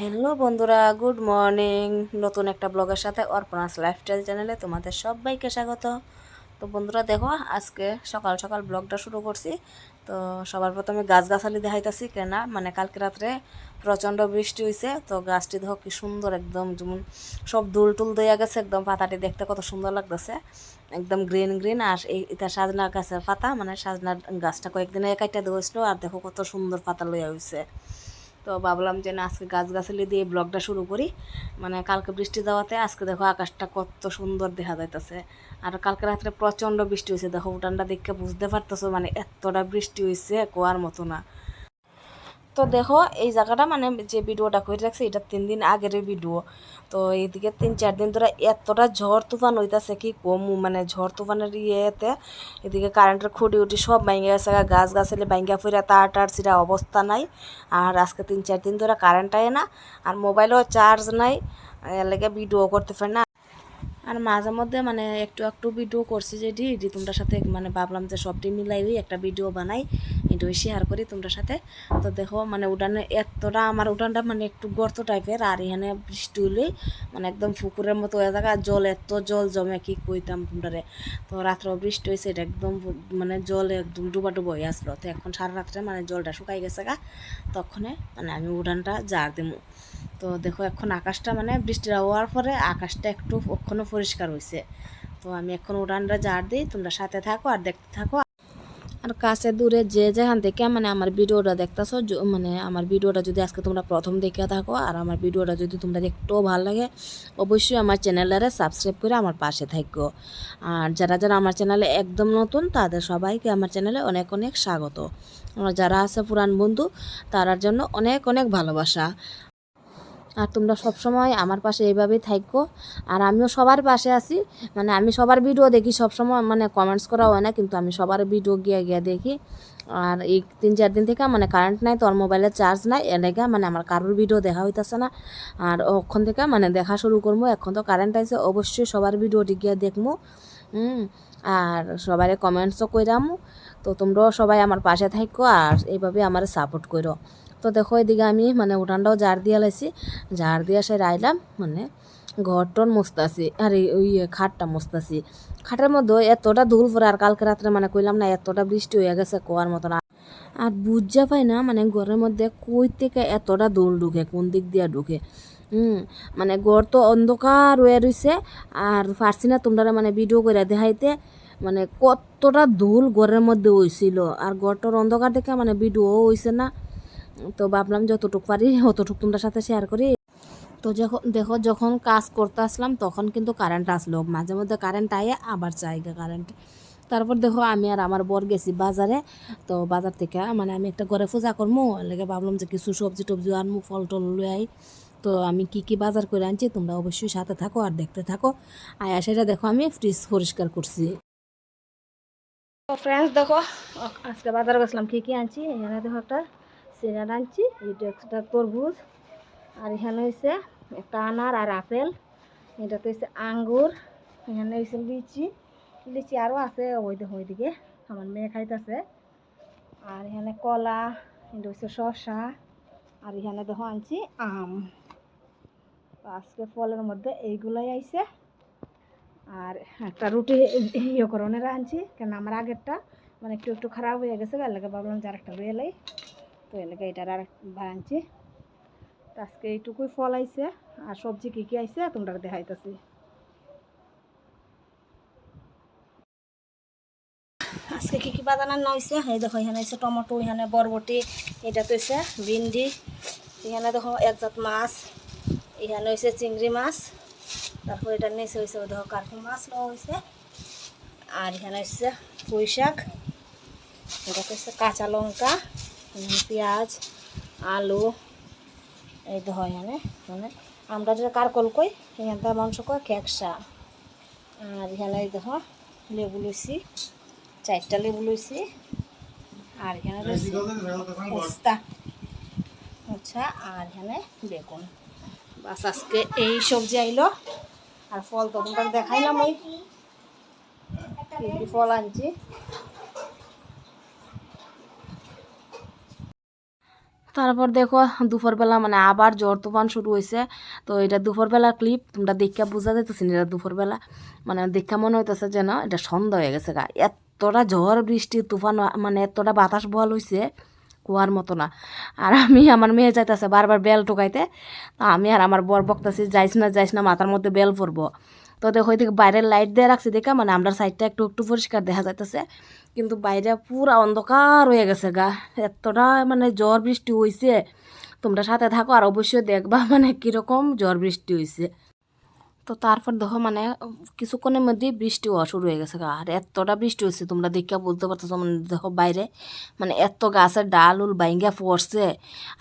Hello বন্ধুরা, good morning. নতুন একটা ব্লগের সাথে অর্পণাস লাইফস্টাইল চ্যানেলে তোমাদের সবাইকে স্বাগত। তো বন্ধুরা, দেখো, আজকে সকাল সকাল ব্লগটা শুরু করছি। তো সবার প্রথমে গাছগাছালি দেখাইতেছি, কেনা। মানে কালকে রাত্রে প্রচণ্ড বৃষ্টি হয়েছে তো গাছটি দেখো কি সুন্দর একদম যেমন সব দুল টুল দেয়া গেছে, একদম পাতাটি দেখতে কত সুন্দর লাগতেছে। একদম গ্রিন গ্রিন, আর এটা সাজনা গাছের পাতা মানে সাজনা গাছটা কয়েকদিনে কাইটা দিয়েছিল আর দেখো কত সুন্দর পাতা লইয়া হয়েছে তো ভাবলাম যে না, আজকে গাছগাছালি দিয়ে ব্লগটা শুরু করি। মানে কালকে বৃষ্টি যাওয়াতে আজকে দেখো আকাশটা কত সুন্দর দেখা যাইতেছে। আর কালকে রাত্রে প্রচণ্ড বৃষ্টি হয়েছে দেখো উঠানটা দেখে বুঝতে পারতেছো মানে এতটা বৃষ্টি হয়েছে কোয়ার মতো না। তো দেখো, এই জায়গাটা মানে যে ভিডিওটা করে রাখছে, এটা তিন দিন আগের ভিডিও। তো এইদিকে তিন চার দিন ধরে এতটা ঝড় তুফান হইতাছে, কি কম? মানে ঝড় তুফানের ইয়েতে এদিকে কারেন্টের খুঁটি উঠি সব ভাঙ্গে গেছে গাছ গাছালি ভাঙ্গা ফুরা তার টার সিরা অবস্থা নাই। আর আজকে তিন চার দিন ধরে কারেন্ট আয় না, আর মোবাইলও চার্জ নাই। এর লেগে ভিডিও করতে পারি না। আর মাঝে মধ্যে মানে একটু একটু ভিডিও করছি যে ডি তোমরা সাথে মানে ভাবলাম যে সবটি মিলাই একটা ভিডিও বানাই এটাই শেয়ার করি তোমরা সাথে। তো দেখো মানে উঠানে এতটা আমার উঠানটা মানে একটু গর্ত টাইপের আর এখানে বৃষ্টি হলেই মানে একদম পুকুরের মতো হয়ে থাকা জল এত জল জমে, কি কইতাম তোমরা তো রাত্রে বৃষ্টি হয়েছে এটা একদম মানে জল একদম ডুবা ডুবা হয়ে আসলো। তো এখন সারা রাত্রে মানে জলটা শুকাই গেছে গা, তখনে মানে আমি উঠানটা জার দিমু। তো দেখো এখন আকাশটা মানে বৃষ্টি হওয়ার পরে আকাশটা একটু এখনও পরিষ্কার হয়েছে তো আমি এখন উড়ানটা জার দিই, তোমরা সাথে থাকো আর দেখতে থাকো। আর কাছে দূরে যে যেখান থেকে মানে আমার ভিডিওটা দেখতেছো মানে আমার ভিডিওটা যদি আজকে তোমরা প্রথম দেখে থাকো আর আমার ভিডিওটা যদি তোমরা দেখতেও ভালো লাগে, অবশ্যই আমার চ্যানেলটারে সাবস্ক্রাইব করে আমার পাশে থাকো। আর যারা যারা আমার চ্যানেলে একদম নতুন, তাদের সবাইকে আমার চ্যানেলে অনেক অনেক স্বাগত। যারা আছে পুরান বন্ধু, তারার জন্য অনেক অনেক ভালোবাসা। আর তোমরা সবসময় আমার পাশে এইভাবেই থাকো আর আমিও সবার পাশে আছি। মানে আমি সবার ভিডিও দেখি সবসময় মানে কমেন্টস করা হয় না, কিন্তু আমি সবার ভিডিও গিয়ে গিয়ে দেখি। আর এই তিন চার দিন থেকে মানে কারেন্ট নাই তোর মোবাইলে চার্জ নাই। এলাকা মানে আমার কারোর ভিডিও দেখা হইতেছে না। আর ওখান থেকে মানে দেখা শুরু করব। এখন তো কারেন্ট আছে, অবশ্যই সবার ভিডিওটি গিয়ে দেখব। আর সবাই কমেন্টসও কইরামু। তো তোমরাও সবাই আমার পাশে থাকো আর এইভাবে আমার সাপোর্ট করো তো দেখো এদিকে আমি মানে উঠানটাও জার দিয়ে লাইছি। জার দিয়ে সে রাইলাম মানে ঘরটন মুস্তাছি, আর ওই খাটটা মুস্তাছি। খাটের মধ্যে এতটা ধুল পরে আর কালকে রাত্রে মানে কইলাম না, এতটা বৃষ্টি হয়ে গেছে কোয়ার মতন। আর বুঝা পাই না মানে ঘরের মধ্যে কই থেকে এতটা দোল ঢুকে, কোন দিক দিয়ে ঢুকে। হুম মানে ঘর তো অন্ধকার হয়ে রয়েছে আর পারছি না তোমরা মানে ভিডিও করে দেখাইতে। মানে কতটা ধুল ঘরের মধ্যে হয়েছিল আর ঘরটার অন্ধকার দেখে মানে ভিডিও হয়েছে না। তো ভাবলাম যতটুক পারি অতটুক তোমরা সাথে শেয়ার করি। তো যখন, দেখো, যখন কাজ করতে আসলাম, তখন কিন্তু কারেন্ট আসলো। মাঝে মধ্যে কারেন্ট আয়ে আবার চাইগা কারেন্ট তারপর দেখো, আমি আর আমার বর গেছি বাজারে। তো বাজার থেকে মানে আমি একটা ঘরে পূজা করব লেগে ভাবলাম যে কিছু সবজি টবজি আনব ফল টল লই আই। তো আমি কি কি বাজার করে আনছি, তোমরা অবশ্যই সাথে থাকো আর দেখতে থাকো। আয়া সেটা দেখো, আমি ফ্রিজ পরিষ্কার করছি। ফ্রেন্ডস দেখো, আজকে বাজার গেছিলাম, কি কি আনছি? এখানে দেখো একটা সিরিয়াল আনছি এটা একটা তরমুজ। আর এখানে হয়েছে একটা আনার আর আপেল এটা তো হচ্ছে আঙ্গুর, এখানে হয়েছে লিচি। লিচি আরও আছে ওই ওইদিকে, আমার মেয়ে খাইতেছে। আর এখানে কলা এটা হচ্ছে শসা, আর এখানে দেখো আনছি আম। আজকে ফলের মধ্যে এইগুলাই আইছে। আর একটা রুটি ইয়ে করণের আনছি, কেন আমার আগেরটা মানে একটু একটু খারাপ হয়ে গেছে এলাকা ভাবলাম যে আরেকটা রয়ে তো এলাকা এটার আর তো আজকে এইটুকুই ফল আইছে, আর সবজি কী কী আইছে তোমরা দেখাইতেছি। আজকে কী কী বাজার রান্না হয়েছে এই দেখো, এখানে হয়েছে টমেটো, এখানে বরবটি, এটা তো হয়েছে ভিন্ডি, এখানে দেখো একজাত মাছ, এখানে হয়েছে চিংড়ি মাছ, তারপর এটা নিচে হয়েছে দেখো কার্পু মাছ নেওয়া হয়েছে আর এখানে হচ্ছে পুঁই শাক এটা হচ্ছে কাঁচা লঙ্কা পেঁয়াজ আলু এই তো হয় এখানে। মানে আমরা যেটা কারকল কই? এখানটা মাংস কয়? খেকসা আর এখানে এই দেখো লেবু লইছি চারটা লেবু লইছি। আর এখানে পোস্তা। আচ্ছা আর এখানে বেগুন। বাস আজকে এই সবজি আইলো। আর ফল তো তোমরা দেখাইলাম ওই ফল আনছি? তারপর দেখো, দুপুরবেলা মানে আবার জ্বর তুফান শুরু হয়েছে তো এটা দুপুরবেলার ক্লিপ তোমরা দেখা বোঝা যেতেছি না এটা দুপুরবেলা। মানে দেখা মনে হইতেছে যেন এটা সন্ধ্যা হয়ে গেছে গা। এতটা ঝড় বৃষ্টি, তুফান মানে এতটা বাতাস বল হয়েছে কুয়ার মতো না। আর আমি, আমার মেয়ে যাইতেছে বারবার বেল টোকাইতে আমি আর আমার বর বকতেছি, যাইস না যাইস না, মাথার মধ্যে বেল পড়ব তো দেখো ওইদিকে বাইরের লাইট দিয়ে রাখছি দেখা মানে আমরা সাইডটা একটু একটু পরিষ্কার দেখা যাইতেছে। কিন্তু বাইরে পুরা অন্ধকার হয়ে গেছে গা। এতটা মানে জ্বর বৃষ্টি হয়েছে তোমরা সাথে থাকো আর অবশ্যই দেখবা মানে কীরকম জ্বর বৃষ্টি হয়েছে তো তারপর দেখো মানে কিছুক্ষণের মধ্যেই বৃষ্টি হওয়া শুরু হয়ে গেছে আর এতটা বৃষ্টি হচ্ছে তোমরা দেখে বলতে পারতেছো মানে দেখো বাইরে মানে এত গাছের ডাল উল বাইঙ্গা পড়ছে।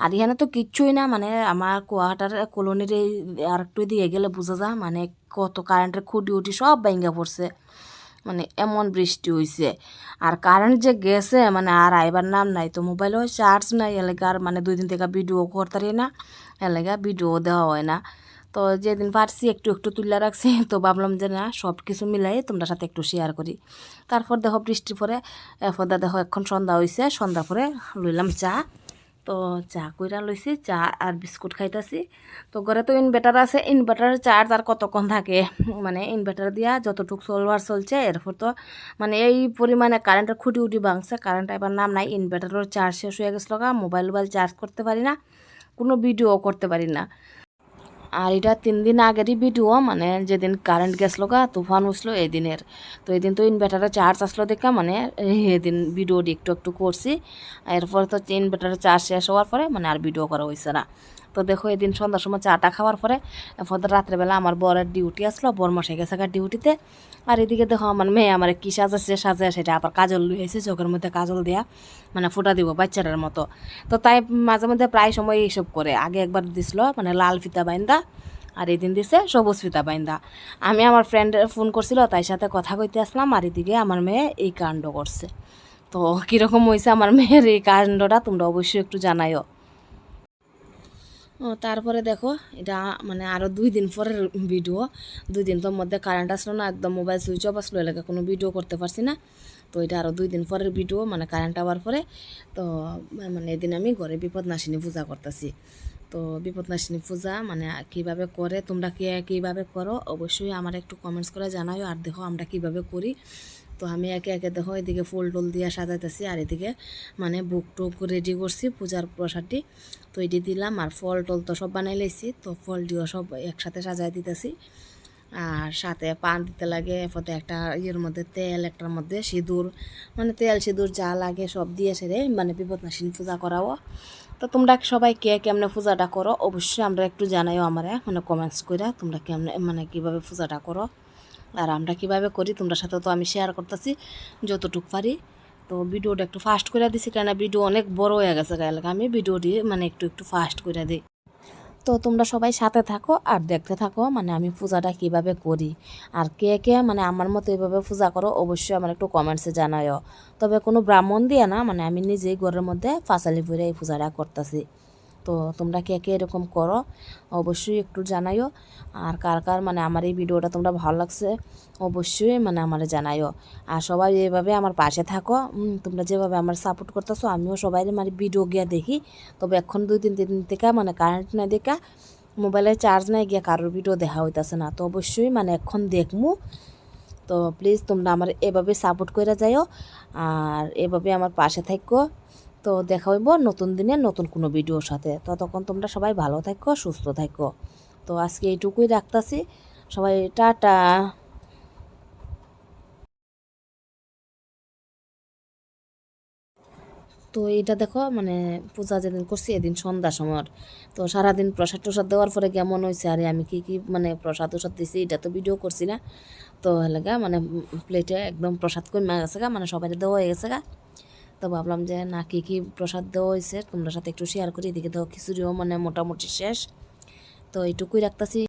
আর এখানে তো কিচ্ছুই না মানে আমার কোয়াটার কলোনির এই আর একটু দিয়ে গেলে বোঝা যায় মানে কত কারেন্টের খুঁটি উটি সব বাইঙ্গা পড়ছে। মানে এমন বৃষ্টি হয়েছে আর কারেন্ট যে গেছে মানে আর আইবার নাম নাই, তো মোবাইলেও চার্জ নাই, এলাকার মানে দুই দিন থেকে ভিডিও করতারি না এলাকা ভিডিও দেওয়া হয় না। তো যেদিন পারছি একটু একটু তুলে রাখছি, তো ভাবলাম যে না সব কিছু মিলাই তোমরা সাথে একটু শেয়ার করি। তারপর দেখো বৃষ্টি পরে, এরপর দেখো এখন সন্ধ্যা হয়েছে সন্ধ্যা পরে লইলাম চা। তো চা কইরা লইছি, চা আর বিস্কুট খাইতেছি। তো ঘরে তো ইনভার্টার আছে ইনভার্টারের চার্জ আর কতক্ষণ থাকে? মানে ইনভার্টার দিয়া যতটুকু চলবার চলছে, এরপর তো মানে এই পরিমাণে কারেন্টের খুঁটি উটি ভাঙছে কারেন্ট এবার নাম নাই ইনভার্টারের চার্জ শেষ হয়ে গেছিল মোবাইল মোবাইল চার্জ করতে পারি না, কোনো ভিডিও করতে পারি না। আর এটা তিন দিন আগেরই ভিডিও মানে যেদিন কারেন্ট গেছিল গা তুফান উঠল এদিনের। দিনের তো এদিন দিন তো ইনভার্টারে চার্জ আসলো দেখা মানে এদিন ভিডিওটি একটু একটু করছি। এরপরে তো ইনভার্টারে চার্জ শেষ হওয়ার পরে মানে আর ভিডিও করা হয়েছে না। তো দেখো, এদিন সন্ধ্যার সময় চাটা খাওয়ার পরে, এরপর রাত্রেবেলা আমার বরের ডিউটি আসলো, বর মশাই গেছে ডিউটিতে আর এদিকে দেখো, আমার মেয়ে আমার কী কি সাজাচ্ছে সাজা সেটা আবার কাজল লুয়েছে চোখের মধ্যে কাজল দেয়া মানে ফুটা দিব বাচ্চাটার মতো। তো তাই মাঝে মধ্যে প্রায় সময় এইসব করে। আগে একবার দিছিল মানে লাল ফিতা বাইন্দা, আর এদিন দিছে সবুজ ফিতা বাইন্দা। আমি আমার ফ্রেন্ডের ফোন করছিল, তাই সাথে কথা কইতে আসলাম, আর এদিকে আমার মেয়ে এই কাণ্ড করছে। তো কীরকম হয়েছে আমার মেয়ের এই কাণ্ডটা, তোমরা অবশ্যই একটু জানাইও। তারপরে দেখো, এটা মানে আরও দুই দিন পরের ভিডিও দুই দিন তোর মধ্যে কারেন্ট আসলো না, একদম মোবাইল সুইচ অফ আসলো, এলাকা কোনো ভিডিও করতে পারছি না। তো এটা আরও দুই দিন পরের ভিডিও মানে কারেন্ট আওয়ার পরে। তো মানে এদিন আমি ঘরে বিপদ নাশিনী পূজা করতেছি। তো বিপদ বিপদনাশিনী পূজা মানে কীভাবে করে, তোমরা কে কীভাবে করো, অবশ্যই আমার একটু কমেন্টস করে জানাও আর দেখো আমরা কীভাবে করি। তো আমি একে একে দেখো এদিকে ফুল টুল দিয়ে সাজাইতেছি, আর এদিকে মানে বুক টুক রেডি করছি পূজার প্রসাদটি। তো এটি দিলাম, আর ফল টল তো সব বানাই লাইছি, তো ফল দিয়েও সব একসাথে সাজাই দিতেছি। আর সাথে পান দিতে লাগে, এরপরে একটা ইয়ের মধ্যে তেল, একটার মধ্যে সিঁদুর মানে তেল, সিঁদুর যা লাগে সব দিয়ে সেরে মানে বিপদনাশিনী পূজা করাও তো তোমরা সবাই কে কেমনে পূজাটা করো, অবশ্যই আমরা একটু জানাইও আমারে মানে কমেন্টস করে তোমরা কেমনে মানে কীভাবে পূজাটা করো। আর আমরা কীভাবে করি, তোমরা সাথে তো আমি শেয়ার করতেছি, যতটুকু পারি। তো ভিডিওটা একটু ফাস্ট করে দিছি কেন ভিডিও অনেক বড় হয়ে গেছে গায়ে আমি ভিডিওটি মানে একটু একটু ফাস্ট করে দিই। তো তোমরা সবাই সাথে থাকো আর দেখতে থাকো মানে আমি পূজাটা কীভাবে করি। আর কে কে মানে আমার মতো এইভাবে পূজা করো, অবশ্যই আমার একটু কমেন্টসে জানাইও তবে কোনো ব্রাহ্মণ দিয়ে না মানে আমি নিজেই ঘরের মধ্যে ফাঁসালি ফুরে এই পূজাটা করতেছি। তো তোমরা কে কে এরকম করো, অবশ্যই একটু জানাইও। আর কার কার মানে আমার এই ভিডিওটা তোমরা ভালো লাগছে, অবশ্যই মানে আমার জানাইও। আর সবাই এভাবে আমার পাশে থাকো তোমরা যেভাবে আমার সাপোর্ট করতেছো, আমিও সবাই মানে ভিডিও গিয়ে দেখি। তবে এখন দুই তিন দিন থেকে মানে কারেন্ট না দেখা মোবাইলে চার্জ নাই গিয়ে কারোর ভিডিও দেখা হইতাছে না। তো অবশ্যই মানে এখন দেখমু। তো প্লিজ তোমরা আমার এভাবে সাপোর্ট করে যাইও। আর এভাবে আমার পাশে থাকো তো দেখা হইব নতুন দিনে নতুন কোনো ভিডিওর সাথে। ততক্ষণ তোমরা সবাই ভালো থাকো, সুস্থ থাকো। তো আজকে এইটুকুই রাখতাছি। সবাই টাটা। তো এটা দেখো মানে পূজা যেদিন করছি এদিন সন্ধ্যা সময়। তো সারাদিন প্রসাদ টসাদ দেওয়ার পরে কেমন হয়েছে আরে আমি কি কি মানে প্রসাদ টসাদ দিছি, এটা তো ভিডিও করছি না। তো হেলেগা মানে প্লেটে একদম প্রসাদ কমে গেছে গা মানে সবাই দেওয়া হয়ে গেছে গা। তো ভাবলাম যে, না, কী কী প্রসাদ দেওয়া হয়েছে তোমরা সাথে একটু শেয়ার করি, এদিকে তো খিচুড়িও মানে মোটামুটি শেষ। তো এইটুকুই রাখতেছি।